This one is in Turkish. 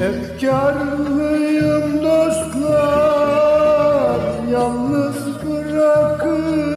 Efkarlıyım dostlar, yalnız bırakın.